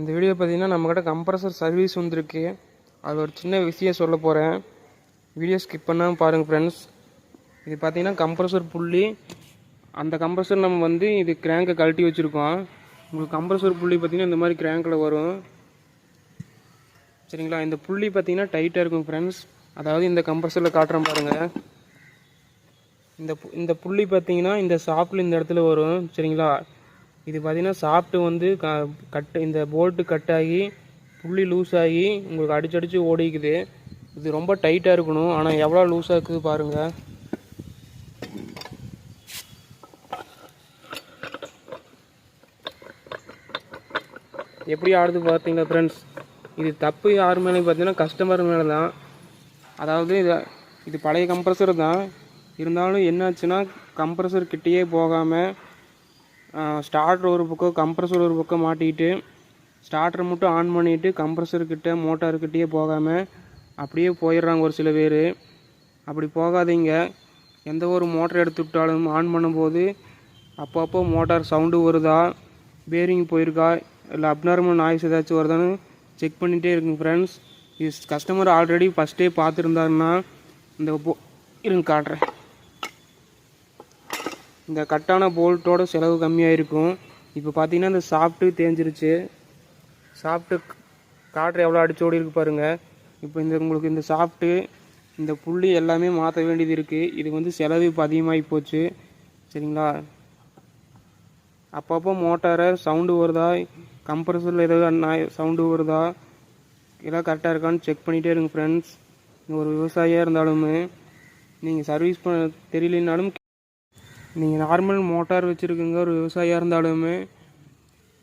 இந்த வீடியோ பார்த்தீங்கன்னா நம்மக்கிட்ட கம்ப்ரஸர் சர்வீஸ் வந்திருக்கு. அது ஒரு சின்ன விஷயம் சொல்ல போகிறேன் வீடியோ ஸ்கிப் பண்ணாமல் பாருங்கள் ஃப்ரெண்ட்ஸ் இது பார்த்தீங்கன்னா கம்ப்ரஸர் புள்ளி. அந்த கம்ப்ரஸர் நம்ம வந்து இது கிராங்கை கழட்டி வச்சுருக்கோம். உங்களுக்கு கம்ப்ரஸர் புள்ளி பார்த்தீங்கன்னா இந்த மாதிரி கிராங்கில் வரும். சரிங்களா? இந்த புள்ளி பார்த்திங்கன்னா டைட்டாக இருக்கும் ஃப்ரெண்ட்ஸ் அதாவது இந்த கம்ப்ரஸரில் காட்டுறேன் பாருங்கள் இந்த இந்த புள்ளி பார்த்திங்கன்னா இந்த ஷாப்பில் இந்த இடத்துல வரும். சரிங்களா? இது பார்த்திங்கன்னா சாப்பிட்டு வந்து க கட்டு இந்த போல்ட்டு கட் ஆகி புள்ளி லூஸ் ஆகி உங்களுக்கு அடிச்சு அடித்து ஓடிக்குது. இது ரொம்ப டைட்டாக இருக்கணும். ஆனால் எவ்வளோ லூஸாக இருக்குது பாருங்கள் எப்படி ஆடுது பார்த்தீங்களா ஃப்ரெண்ட்ஸ் இது தப்பு யார் மேலே பார்த்தீங்கன்னா கஸ்டமர் மேலே தான். அதாவது இது இது பழைய கம்ப்ரஸர் தான். இருந்தாலும் என்னாச்சுன்னா கம்ப்ரஸர் கிட்டேயே போகாமல் ஸ்டார்டர் ஒரு பக்கம் கம்ப்ரஸர் ஒரு பக்கம் மாட்டிக்கிட்டு ஸ்டார்டர் மட்டும் ஆன் பண்ணிவிட்டு கம்ப்ரஸர்கிட்ட கிட்ட மோட்டார் கிட்டேயே போகாமல் அப்படியே போயிடுறாங்க ஒரு சில பேர். அப்படி போகாதீங்க. எந்த ஒரு மோட்டர் எடுத்து விட்டாலும் ஆன் பண்ணும்போது அப்பப்போ மோட்டார் சவுண்டு வருதா பேரிங் போயிருக்கா இல்லை அப்நார்மல் நாய்ஸ் ஏதாச்சும் வருதான்னு செக் பண்ணிகிட்டே இருக்குங்க ஃப்ரெண்ட்ஸ் இது கஸ்டமர் ஆல்ரெடி ஃபஸ்ட்டே பார்த்துருந்தாருன்னா இந்த போ இருங்க காட்டுறேன். இந்த கட்டான போல்ட்டோட செலவு கம்மியாக இருக்கும் இப்போ பார்த்தீங்கன்னா இந்த சாஃப்ட்டு தேஞ்சிருச்சு. சாஃப்ட்டு காற்று எவ்வளோ அடிச்சு ஓடி இருக்கு பாருங்கள் இப்போ இந்த உங்களுக்கு இந்த சாஃப்ட்டு இந்த புள்ளி எல்லாமே மாற்ற வேண்டியது இருக்குது இது வந்து செலவு இப்போ அதிகமாகி போச்சு. சரிங்களா? அப்பப்போ மோட்டாரை சவுண்டு வருதா? கம்ப்ரஸரில் ஏதாவது நாய் சவுண்டு வருதா? எல்லாம் கரெக்டாக இருக்கான்னு செக் பண்ணிகிட்டே இருங்க ஃப்ரெண்ட்ஸ் ஒரு விவசாயியாக இருந்தாலுமே நீங்கள் சர்வீஸ் பண்ண தெரியலனாலும் நீங்கள் நார்மல் மோட்டார் வச்சுருக்குங்க ஒரு விவசாயியாக இருந்தாலுமே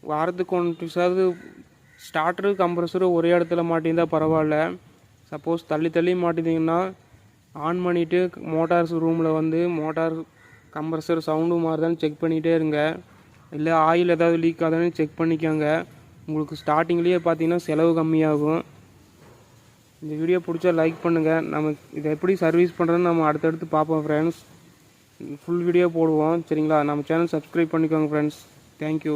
வாரத்துக்கு ஒன்றுசாவது ஸ்டார்டரு கம்ப்ரஸரு ஒரே இடத்துல மாட்டிருந்தால் பரவாயில்ல. சப்போஸ் தள்ளி தள்ளி மாட்டினீங்கன்னா ஆன் பண்ணிவிட்டு மோட்டார்ஸ் ரூமில் வந்து மோட்டார் கம்ப்ரஸர் சவுண்டு மாறுதான்னு செக் பண்ணிகிட்டே இருங்க. இல்லை ஆயில் ஏதாவது லீக் ஆகுதான்னு செக் பண்ணிக்கோங்க. உங்களுக்கு ஸ்டார்டிங்லேயே பார்த்தீங்கன்னா செலவு கம்மியாகும். இந்த வீடியோ பிடிச்சா லைக் பண்ணுங்கள் நம்ம இதை எப்படி சர்வீஸ் பண்ணுறதுன்னு நம்ம அடுத்தடுத்து பார்ப்போம் ஃப்ரெண்ட்ஸ் ஃபுல் வீடியோ போடுவோம். சரிங்களா? நம்ம சேனல் சப்ஸ்கிரைப் பண்ணிக்கோங்க ஃப்ரெண்ட்ஸ் தேங்க்யூ